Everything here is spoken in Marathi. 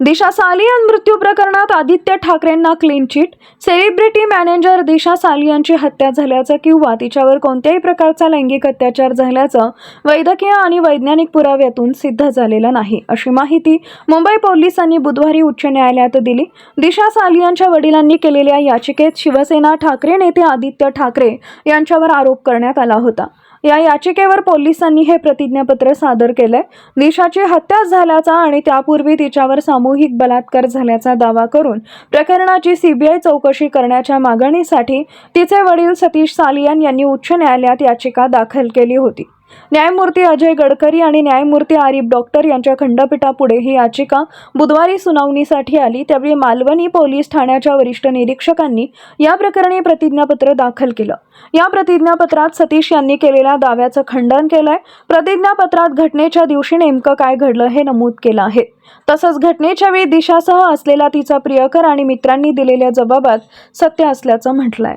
दिशा सालियन मृत्यू प्रकरणात Aditya ठाकरेंना clean chit celebrity manager Disha सालियनची हत्या झाल्याचं किंवा तिच्यावर कोणत्याही प्रकारचा लैंगिक अत्याचार झाल्याचं वैद्यकीय आणि वैज्ञानिक पुराव्यातून सिद्ध झालेलं नाही अशी माहिती मुंबई पोलिसांनी बुधवारी उच्च न्यायालयात दिली. दिशा सालियनच्या वडिलांनी केलेल्या याचिकेत शिवसेना ठाकरे नेते आदित्य ठाकरे यांच्यावर आरोप करण्यात आला होता. या याचिकेवर पोलिसांनी हे प्रतिज्ञापत्र सादर केलंय. दिशाची हत्या झाल्याचा आणि त्यापूर्वी तिच्यावर सामूहिक बलात्कार झाल्याचा दावा करून प्रकरणाची सीबीआय चौकशी करण्याच्या मागणीसाठी तिचे वडील सतीश सालियान यांनी उच्च न्यायालयात याचिका दाखल केली होती. न्यायमूर्ती अजय गडकरी आणि न्यायमूर्ती आरिफ डॉक्टर यांच्या खंडपीठापुढे ही याचिका बुधवारी सुनावणीसाठी आली. त्यावेळी मालवणी पोलीस ठाण्याच्या वरिष्ठ निरीक्षकांनी या प्रकरणी प्रतिज्ञापत्र दाखल केलं. या प्रतिज्ञापत्रात सतीश यांनी केलेल्या दाव्याचं खंडन केलंय. प्रतिज्ञापत्रात घटनेच्या दिवशी नेमकं काय घडलं हे नमूद केलं आहे. तसंच घटनेच्या वेळी दिशासह असलेला तिचा प्रियकर आणि मित्रांनी दिलेल्या जबाबात सत्य असल्याचं म्हटलंय.